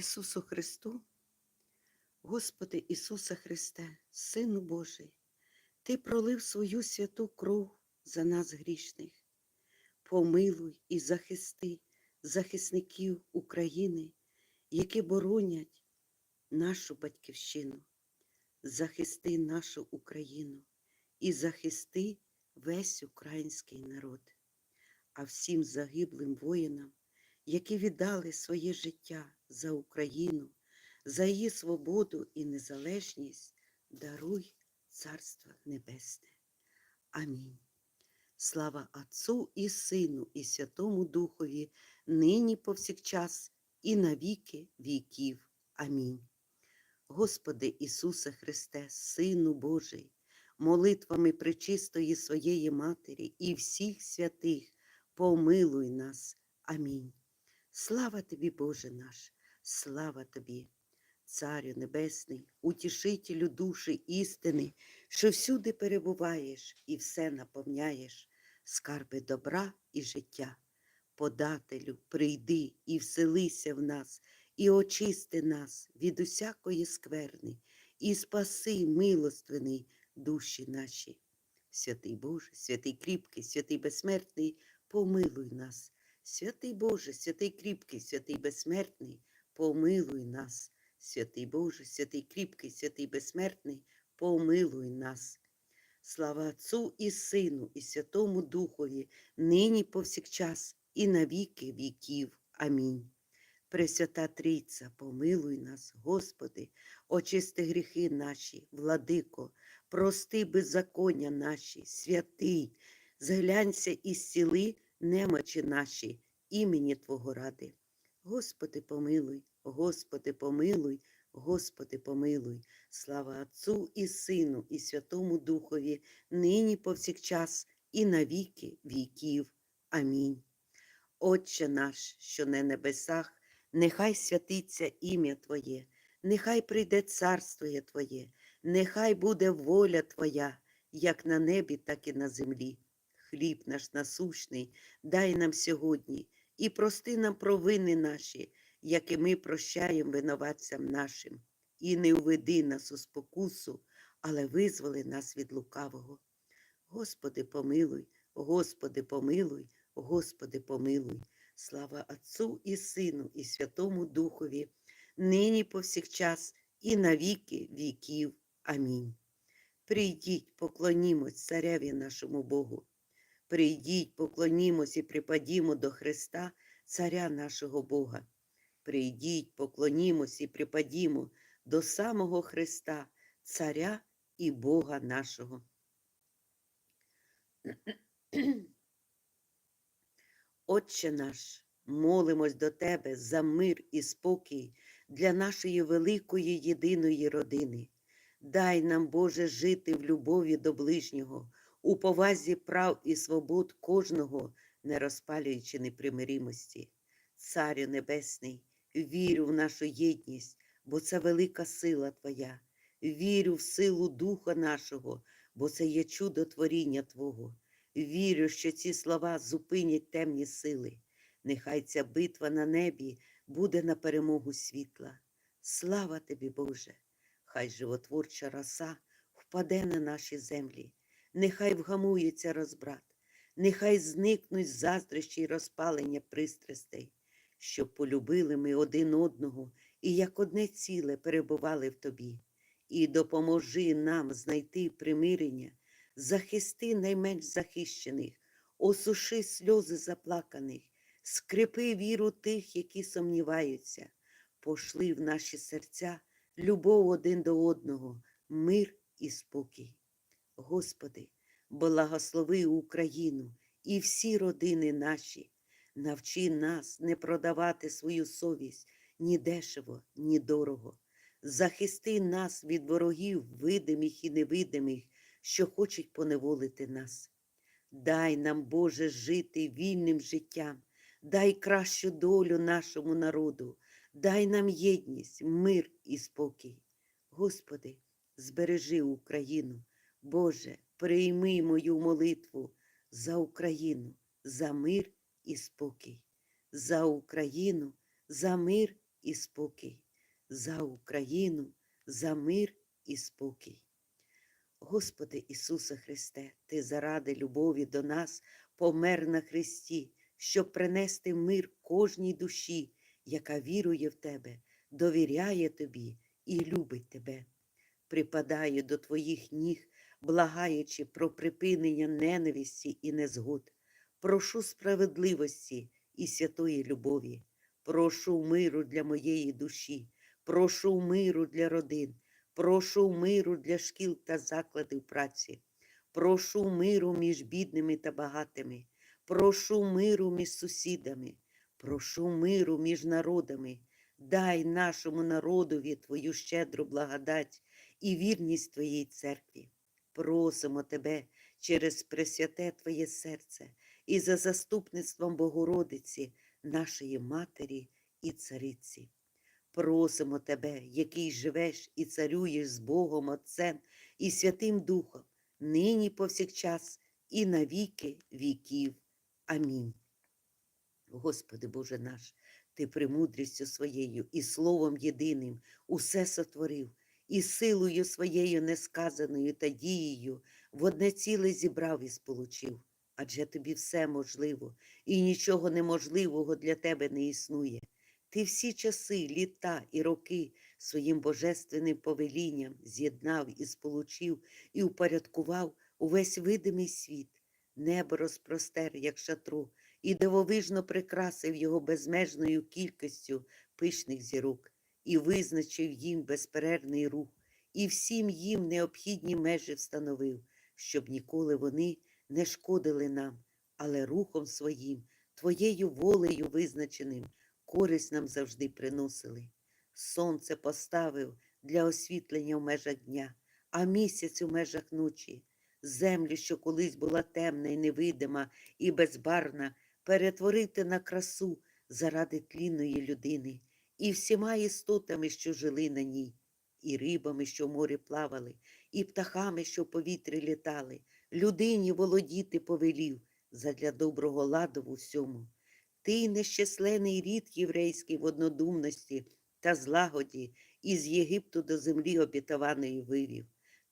Ісусу Христу, Господи Ісусе Христе, Сину Божий, Ти пролив свою святу кров за нас грішних. Помилуй і захисти захисників України, які боронять нашу батьківщину, захисти нашу Україну і захисти весь український народ, а всім загиблим воїнам, які віддали своє життя за Україну, за її свободу і незалежність, даруй Царство Небесне. Амінь. Слава Отцу і Сину, і Святому Духові, нині повсякчас, і на віки віків. Амінь. Господи Ісусе Христе, Сину Божий, молитвами пречистої своєї Матері і всіх святих, помилуй нас. Амінь. Слава тобі, Боже наш, слава тобі, Царю Небесний, утішителю душі істини, що всюди перебуваєш і все наповняєш, скарби добра і життя. Подателю, прийди і вселися в нас, і очисти нас від усякої скверни, і спаси, милостивний, душі наші. Святий Боже, святий кріпкий, святий безсмертний, помилуй нас. Святий Боже, святий кріпкий, святий безсмертний, помилуй нас. Святий Боже, святий кріпкий, святий безсмертний, помилуй нас. Слава Отцу і Сину, і Святому Духові, нині повсякчас, і на віки віків. Амінь. Пресвята Трійця, помилуй нас, Господи, очисти гріхи наші, владико, прости беззаконня наші, святий, зглянься і зціли немочі наші, імені Твого ради. Господи, помилуй, Господи, помилуй, Господи, помилуй, слава Отцу і Сину, і Святому Духові, нині повсякчас, і на віки віків. Амінь. Отче наш, що на небесах, нехай святиться ім'я Твоє, нехай прийде царство Твоє, нехай буде воля Твоя, як на небі, так і на землі. Хліб наш насущний, дай нам сьогодні і прости нам провини наші, як і ми прощаємо винуватцям нашим, і не уведи нас у спокусу, але визволи нас від лукавого. Господи, помилуй, Господи, помилуй, Господи, помилуй. Слава Отцу і Сину, і Святому Духові, нині повсякчас, і на віки віків. Амінь. Прийдіть, поклонімось цареві нашому Богу. Прийдіть, поклонімось і припадімо до Христа, Царя нашого Бога. Прийдіть, поклонімось і припадімо до самого Христа, Царя і Бога нашого. Отче наш, молимось до Тебе за мир і спокій для нашої великої єдиної родини. Дай нам, Боже, жити в любові до ближнього, у повазі прав і свобод кожного, не розпалюючи непримиримості. Царю Небесний, вірю в нашу єдність, бо це велика сила Твоя. Вірю в силу Духа нашого, бо це є чудо творіння Твого. Вірю, що ці слова зупинять темні сили. Нехай ця битва на небі буде на перемогу світла. Слава тобі, Боже! Хай животворча роса впаде на наші землі, нехай вгамується розбрат, нехай зникнуть заздрощі й розпалення пристрастей, щоб полюбили ми один одного і як одне ціле перебували в тобі, і допоможи нам знайти примирення захисти найменш захищених, осуши сльози заплаканих, скрипи віру тих, які сумніваються, пошли в наші серця любов один до одного, мир і спокій. Господи, благослови Україну і всі родини наші, навчи нас не продавати свою совість ні дешево, ні дорого. Захисти нас від ворогів, видимих і невидимих, що хочуть поневолити нас. Дай нам, Боже, жити вільним життям, дай кращу долю нашому народу, дай нам єдність, мир і спокій. Господи, збережи Україну, Боже, прийми мою молитву за Україну, за мир і спокій, за Україну, за мир і спокій, за Україну, за мир і спокій. Господи Ісусе Христе, Ти заради любові до нас помер на Христі, щоб принести мир кожній душі, яка вірує в Тебе, довіряє Тобі і любить Тебе. Припадаю до Твоїх ніг, благаючи про припинення ненависті і незгод. Прошу справедливості і святої любові. Прошу миру для моєї душі, прошу миру для родин, прошу миру для шкіл та закладів праці, прошу миру між бідними та багатими, прошу миру між сусідами, прошу миру між народами. Дай нашому народові Твою щедру благодать і вірність Твоїй церкві. Просимо Тебе через пресвяте Твоє серце і за заступництвом Богородиці, нашої Матері і Цариці. Просимо Тебе, який живеш і царюєш з Богом Отцем і Святим Духом, нині повсякчас і на віки віків. Амінь. Господи Боже наш, Ти премудрістю своєю і Словом єдиним усе сотворив, і силою своєю несказаною та дією в одне ціле зібрав і сполучив. Адже тобі все можливо, і нічого неможливого для тебе не існує. Ти всі часи, літа і роки своїм божественним повелінням з'єднав і сполучив, і упорядкував увесь видимий світ. Небо розпростер, як шатро, і дивовижно прикрасив його безмежною кількістю пишних зірок, і визначив їм безперервний рух, і всім їм необхідні межі встановив, щоб ніколи вони не шкодили нам, але рухом своїм, твоєю волею визначеним, користь нам завжди приносили. Сонце поставив для освітлення в межах дня, а місяць у межах ночі. Землю, що колись була темна і невидима і безбарна, перетворити на красу заради тлінної людини, і всіма істотами, що жили на ній, і рибами, що в морі плавали, і птахами, що в повітрі літали, людині володіти повелів задля доброго ладу в усьому. Ти нещаслений рід єврейський в однодумності та злагоді із Єгипту до землі обітованої вивів.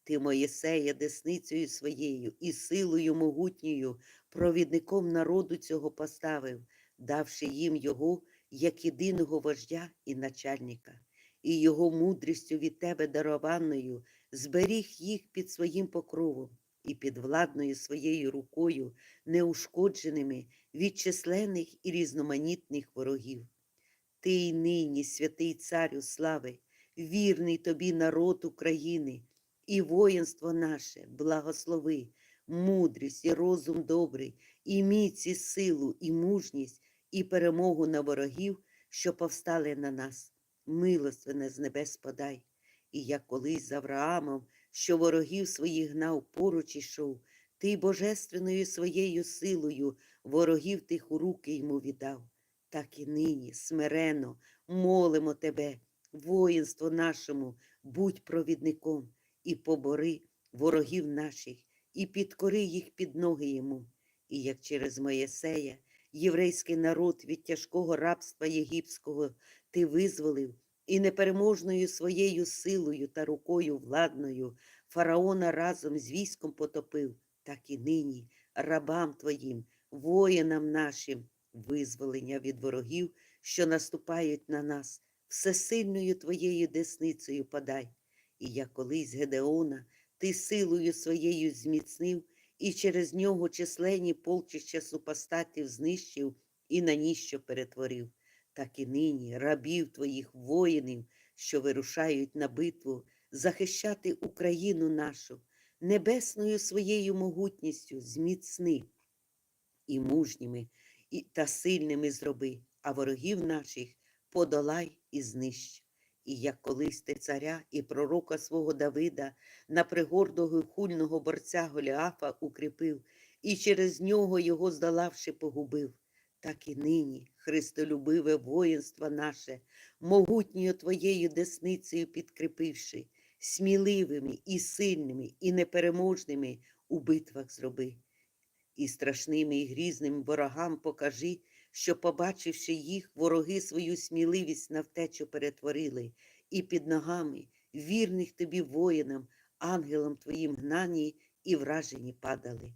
Ти Моєсея десницею своєю і силою могутньою провідником народу цього поставив, давши їм його як єдиного вождя і начальника, і його мудрістю від тебе дарованою зберіг їх під своїм покровом і під владною своєю рукою, неушкодженими від численних і різноманітних ворогів. Ти й нині, святий царю слави, вірний тобі народ України, і воїнство наше, благослови, мудрість і розум добрий, і міць, і силу, і мужність, і перемогу на ворогів, що повстали на нас. Милостивне з небес подай. І як колись з Авраамом, що ворогів своїх гнав поруч ішов, ти божественною своєю силою ворогів тих у руки йому віддав. Так і нині, смирено, молимо тебе, воїнство нашому, будь провідником і побори ворогів наших, і підкори їх під ноги йому. І як через Моєсея, єврейський народ від тяжкого рабства єгипського ти визволив, і непереможною своєю силою та рукою владною фараона разом з військом потопив, так і нині рабам твоїм, воїнам нашим, визволення від ворогів, що наступають на нас, всесильною твоєю десницею подай. І як колись Гедеона, ти силою своєю зміцнив, і через нього численні полчища супостатів знищив і на ніщо перетворив так і нині рабів твоїх воїнів, що вирушають на битву, захищати Україну нашу, небесною своєю могутністю зміцни і мужніми, і та сильними зроби, а ворогів наших подолай і знищ. І як колись ти царя і пророка свого Давида на пригордого хульного борця Голіафа укріпив, і через нього його здолавши погубив так і нині, Христолюбиве воїнство наше, могутньою Твоєю десницею підкріпивши, сміливими і сильними, і непереможними у битвах зроби. І страшними і грізним ворогам покажи, що, побачивши їх, вороги свою сміливість на втечу перетворили, і під ногами вірних тобі воїнам, ангелам твоїм гнані і вражені падали.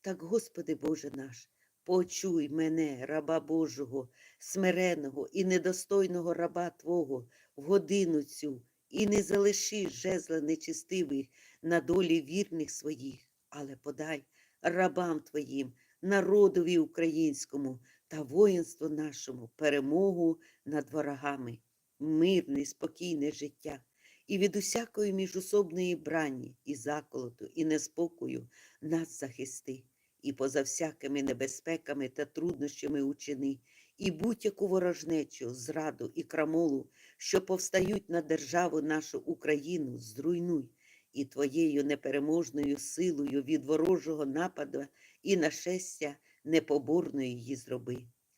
Так, Господи Боже наш, почуй мене, раба Божого, смиреного і недостойного раба Твого, в годину цю, і не залиши жезла нечистивих на долі вірних своїх, але подай рабам Твоїм, народові українському та воїнству нашому перемогу над ворогами, мирне, спокійне життя. І від усякої міжособної брані, і заколоту, і неспокою нас захисти, і поза всякими небезпеками та труднощами учини, і будь-яку ворожнечу, зраду і крамолу, що повстають на державу нашу Україну, зруйнуй, і твоєю непереможною силою від ворожого нападу і нашестя непоборною її зроби.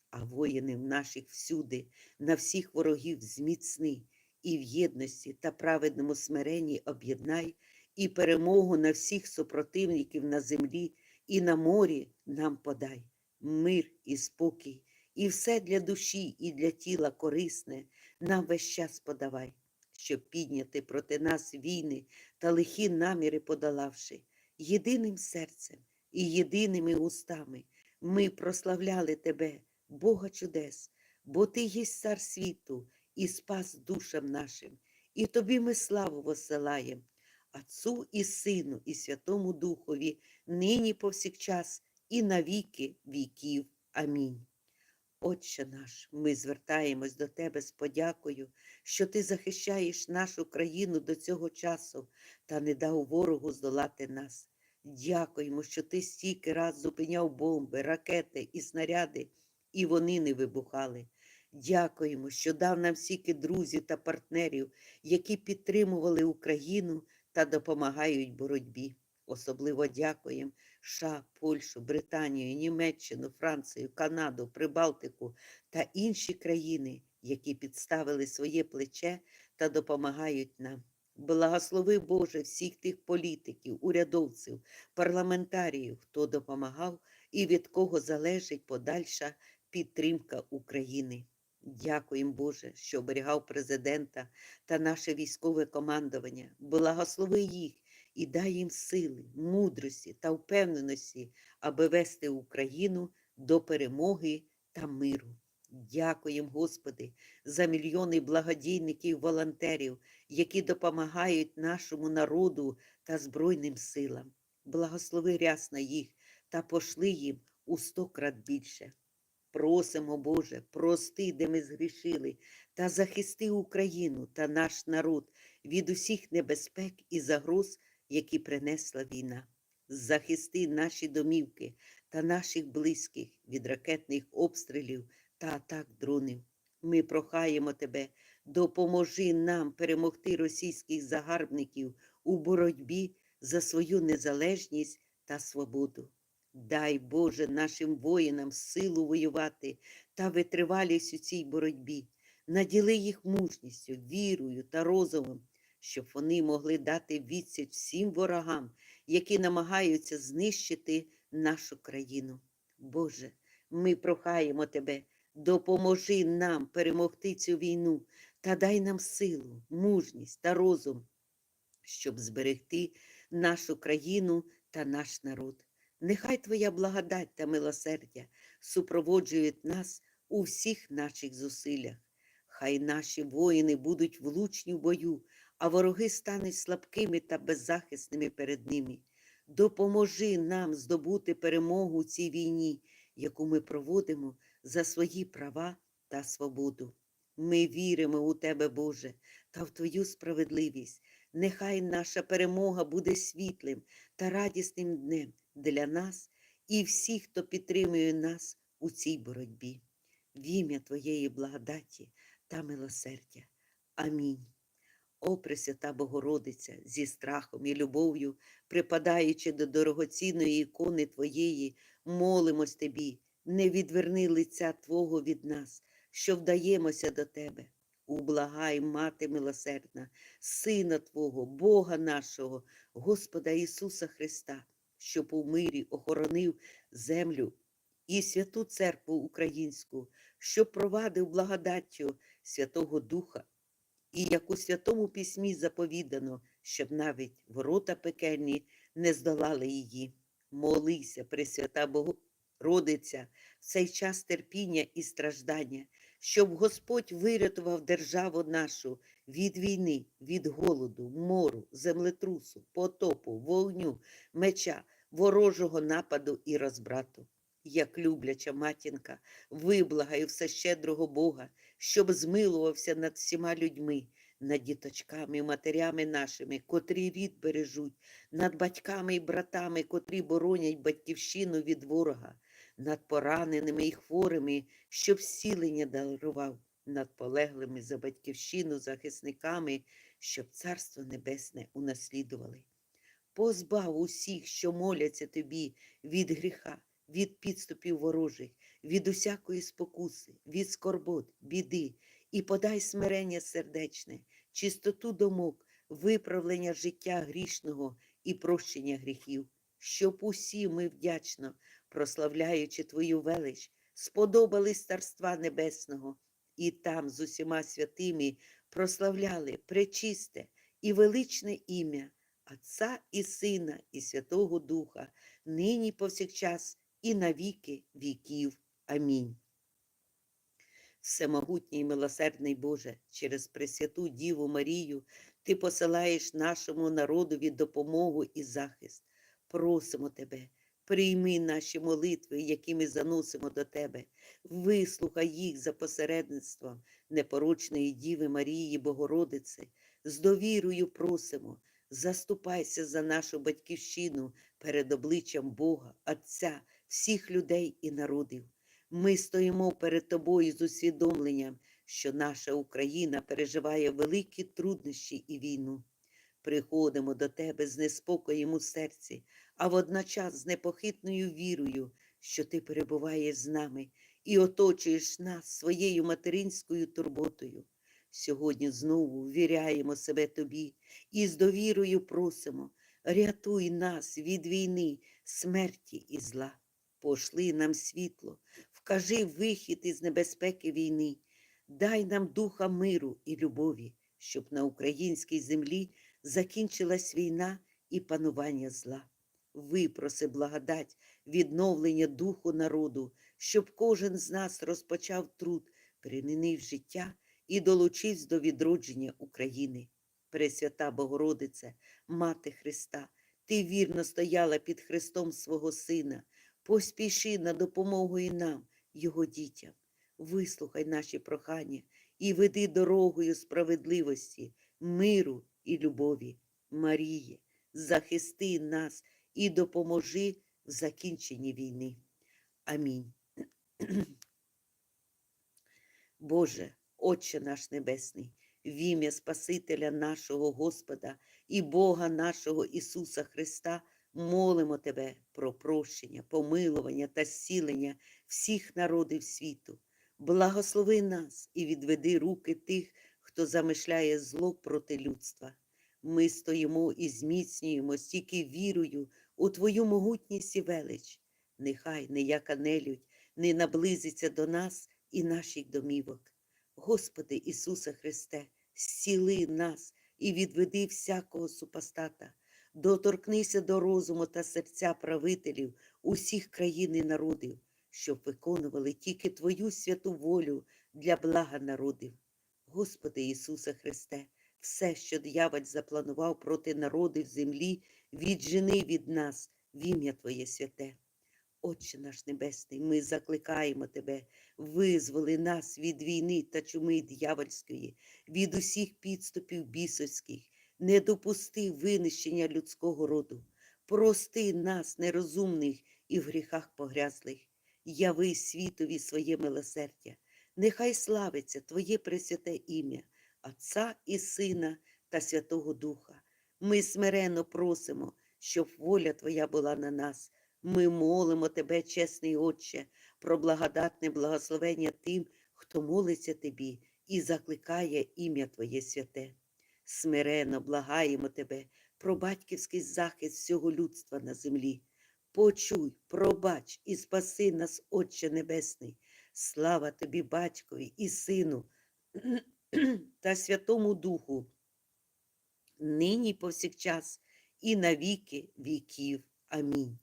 А воїнів наших всюди, на всіх ворогів зміцни, і в єдності та праведному смиренні об'єднай, і перемогу на всіх супротивників на землі і на морі нам подай, мир і спокій, і все для душі і для тіла корисне нам весь час подавай, щоб підняти проти нас війни та лихі наміри подолавши, єдиним серцем і єдиними устами ми прославляли Тебе, Бога чудес, бо Ти єсть цар світу і спас душам нашим, і Тобі ми славу посилаєм, Отцу і Сину, і Святому Духові, нині повсякчас, і на віки віків. Амінь. Отче наш, ми звертаємось до Тебе з подякою, що Ти захищаєш нашу країну до цього часу та не дав ворогу здолати нас. Дякуємо, що ти стільки раз зупиняв бомби, ракети і снаряди, і вони не вибухали. Дякуємо, що дав нам стільки друзів та партнерів, які підтримували Україну та допомагають боротьбі. Особливо дякуємо США, Польщу, Британію, Німеччину, Францію, Канаду, Прибалтику та інші країни, які підставили своє плече та допомагають нам. Благослови Боже всіх тих політиків, урядовців, парламентаріїв, хто допомагав і від кого залежить подальша підтримка України. Дякуємо, Боже, що оберігав президента та наше військове командування. Благослови їх і дай їм сили, мудрості та впевненості, аби вести Україну до перемоги та миру. Дякуємо, Господи, за мільйони благодійників, волонтерів, які допомагають нашому народу та Збройним силам. Благослови рясно їх та пошли їм у сто крат більше. Просимо, Боже, прости, де ми згрішили, та захисти Україну та наш народ від усіх небезпек і загроз, які принесла війна. Захисти наші домівки та наших близьких від ракетних обстрілів та атак дронів. Ми прохаємо Тебе, допоможи нам перемогти російських загарбників у боротьбі за свою незалежність та свободу. Дай, Боже, нашим воїнам силу воювати та витривалість у цій боротьбі, наділи їх мужністю, вірою та розумом, щоб вони могли дати відсіч всім ворогам, які намагаються знищити нашу країну. Боже, ми прохаємо Тебе, допоможи нам перемогти цю війну та дай нам силу, мужність та розум, щоб зберегти нашу країну та наш народ. Нехай Твоя благодать та милосердя супроводжують нас у всіх наших зусиллях. Хай наші воїни будуть влучні в бою, а вороги стануть слабкими та беззахисними перед ними. Допоможи нам здобути перемогу у цій війні, яку ми проводимо за свої права та свободу. Ми віримо у Тебе, Боже, та в Твою справедливість. Нехай наша перемога буде світлим та радісним днем для нас і всіх, хто підтримує нас у цій боротьбі. В ім'я Твоєї благодаті та милосердя. Амінь. О, Пресвята Богородиця, зі страхом і любов'ю, припадаючи до дорогоцінної ікони Твоєї, молимось Тобі, не відверни лиця Твого від нас, що вдаємося до Тебе. Ублагай, Мати милосердна, Сина Твого, Бога нашого, Господа Ісуса Христа, щоб у мирі охоронив землю і святу церкву українську, що провадив благодаттю Святого Духа, і як у Святому Письмі заповідано, щоб навіть ворота пекельні не здолали її. Молися, Пресвята Богородиця, в цей час терпіння і страждання, щоб Господь вирятував державу нашу від війни, від голоду, мору, землетрусу, потопу, вогню, меча, ворожого нападу і розбрату. Як любляча матінка, виблагаю всещедрого Бога, щоб змилувався над всіма людьми, над діточками, матерями нашими, котрі рід бережуть, над батьками і братами, котрі боронять батьківщину від ворога, над пораненими і хворими, щоб зцілення дарував, над полеглими за батьківщину захисниками, щоб Царство Небесне унаслідували. Позбав усіх, що моляться тобі від гріха, від підступів ворожих, від усякої спокуси, від скорбот, біди, і подай смирення сердечне, чистоту думок, виправлення життя грішного і прощення гріхів, щоб усі ми вдячно, прославляючи Твою велич, сподобались Царства Небесного, і там з усіма святими прославляли пречисте і величне ім'я Отця і Сина, і Святого Духа, нині повсякчас і на віки віків. Амінь. Всемогутній і милосердний Боже, через Пресвяту Діву Марію Ти посилаєш нашому народові допомогу і захист. Просимо Тебе, прийми наші молитви, які ми заносимо до Тебе, вислухай їх за посередництвом непорочної Діви Марії Богородиці, з довірою просимо, заступайся за нашу батьківщину перед обличчям Бога, Отця, всіх людей і народів. Ми стоїмо перед тобою з усвідомленням, що наша Україна переживає великі труднощі і війну. Приходимо до тебе з неспокоєм у серці, а водночас з непохитною вірою, що ти перебуваєш з нами і оточуєш нас своєю материнською турботою. Сьогодні знову ввіряємо себе тобі і з довірою просимо, рятуй нас від війни, смерті і зла. Пошли нам світло, вкажи вихід із небезпеки війни, дай нам духа миру і любові, щоб на українській землі закінчилась війна і панування зла. Випроси благодать, відновлення духу народу, щоб кожен з нас розпочав труд, перемінив життя і долучився до відродження України. Пресвята Богородице, Мати Христа, Ти вірно стояла під Христом свого Сина, поспіши на допомогу і нам, Його дітям. Вислухай наші прохання і веди дорогою справедливості, миру і любові. Маріє, захисти нас і допоможи в закінченні війни. Амінь. Боже, Отче наш Небесний, в ім'я Спасителя нашого Господа і Бога нашого Ісуса Христа, молимо Тебе про прощення, помилування та зцілення всіх народів світу. Благослови нас і відведи руки тих, хто замишляє зло проти людства. Ми стоїмо і зміцнюємо стільки вірою у Твою могутність і велич. Нехай ніяка нелюдь не наблизиться до нас і наших домівок. Господи Ісусе Христе, зціли нас і відведи всякого супостата, доторкнися до розуму та серця правителів усіх країн і народів, щоб виконували тільки Твою святу волю для блага народів. Господи Ісусе Христе, все, що дьяволь запланував проти народів землі, віджени від нас в ім'я Твоє святе. Отче наш Небесний, ми закликаємо Тебе, визволи нас від війни та чуми дьявольської, від усіх підступів бісовських, не допусти винищення людського роду, прости нас, нерозумних і в гріхах погрязлих, яви світові своє милосердя, нехай славиться Твоє пресвяте ім'я, Отця і Сина та Святого Духа. Ми смиренно просимо, щоб воля Твоя була на нас. Ми молимо Тебе, чесний Отче, про благодатне благословення тим, хто молиться Тобі і закликає ім'я Твоє святе. Смирено благаємо Тебе про батьківський захист всього людства на землі. Почуй, пробач і спаси нас, Отче Небесний. Слава тобі, Батькові і Сину та Святому Духу, нині повсякчас, і на віки віків. Амінь.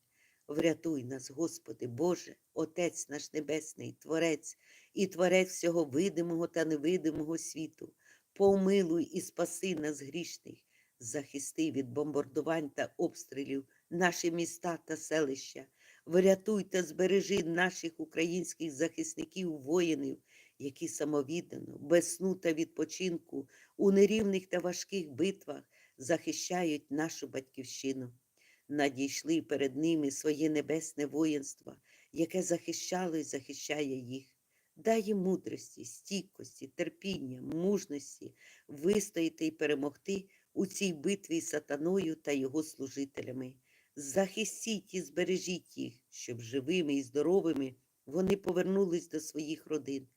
Врятуй нас, Господи, Боже, Отець наш Небесний, Творець і Творець всього видимого та невидимого світу. Помилуй і спаси нас грішних, захисти від бомбардувань та обстрілів наші міста та селища. Врятуй та збережи наших українських захисників, воїнів, які самовіддано, без сну та відпочинку у нерівних та важких битвах захищають нашу батьківщину. Надійшли перед ними своє небесне воїнство, яке захищало і захищає їх. Дай їм мудрості, стійкості, терпіння, мужності вистояти і перемогти у цій битві з сатаною та його служителями. Захистіть і збережіть їх, щоб живими і здоровими вони повернулись до своїх родин.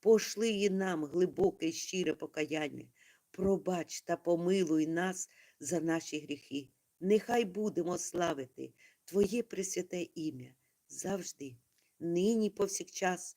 Пошли і нам глибоке і щире покаяння. Пробач та помилуй нас за наші гріхи. Нехай будемо славити Твоє пресвяте ім'я завжди, нині повсякчас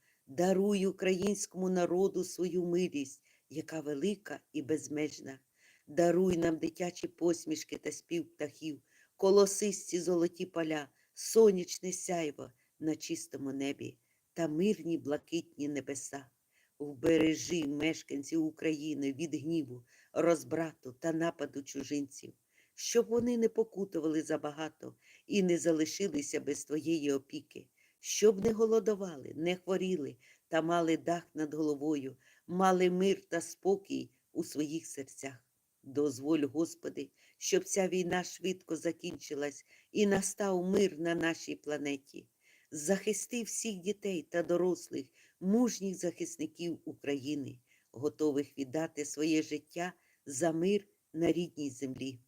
даруй українському народу свою милість, яка велика і безмежна. Даруй нам дитячі посмішки та спів птахів, колосисті золоті поля, сонячне сяйво на чистому небі та мирні блакитні небеса. Вбережи мешканців України від гніву, розбрату та нападу чужинців, щоб вони не покутували забагато і не залишилися без твоєї опіки, щоб не голодували, не хворіли та мали дах над головою, мали мир та спокій у своїх серцях. Дозволь, Господи, щоб ця війна швидко закінчилась і настав мир на нашій планеті. Захисти всіх дітей та дорослих, мужніх захисників України, готових віддати своє життя за мир на рідній землі.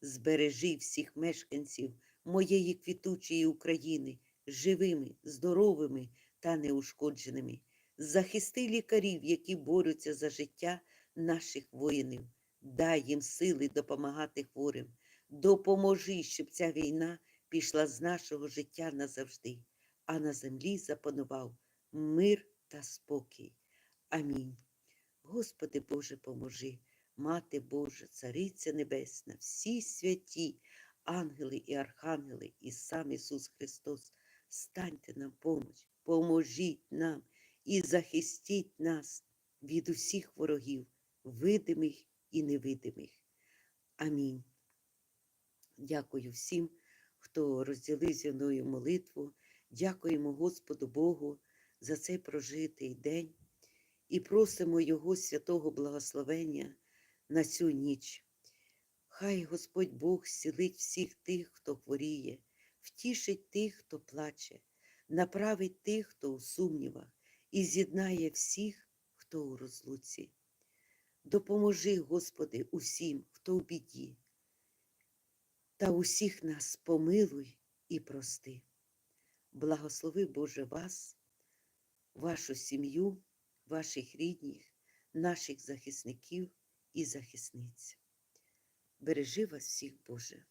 Збережи всіх мешканців моєї квітучої України живими, здоровими та неушкодженими. Захисти лікарів, які борються за життя наших воїнів. Дай їм сили допомагати хворим. Допоможи, щоб ця війна пішла з нашого життя назавжди, а на землі запанував мир та спокій. Амінь. Господи Боже, поможи, Мати Божа, Цариця Небесна, всі святі, ангели і архангели, і сам Ісус Христос, станьте нам помоч, поможіть нам і захистіть нас від усіх ворогів, видимих і невидимих. Амінь. Дякую всім, хто розділив зі мною молитву. Дякуємо Господу Богу за цей прожитий день і просимо Його святого благословення на цю ніч. Хай Господь Бог зцілить всіх тих, хто хворіє, втішить тих, хто плаче, направить тих, хто у сумнівах, і з'єднає всіх, хто у розлуці. Допоможи, Господи, усім, хто в біді, та усіх нас помилуй і прости. Благослови, Боже, вас, вашу сім'ю, ваших рідних, наших захисників і захисниць. Бережи вас всіх, Боже.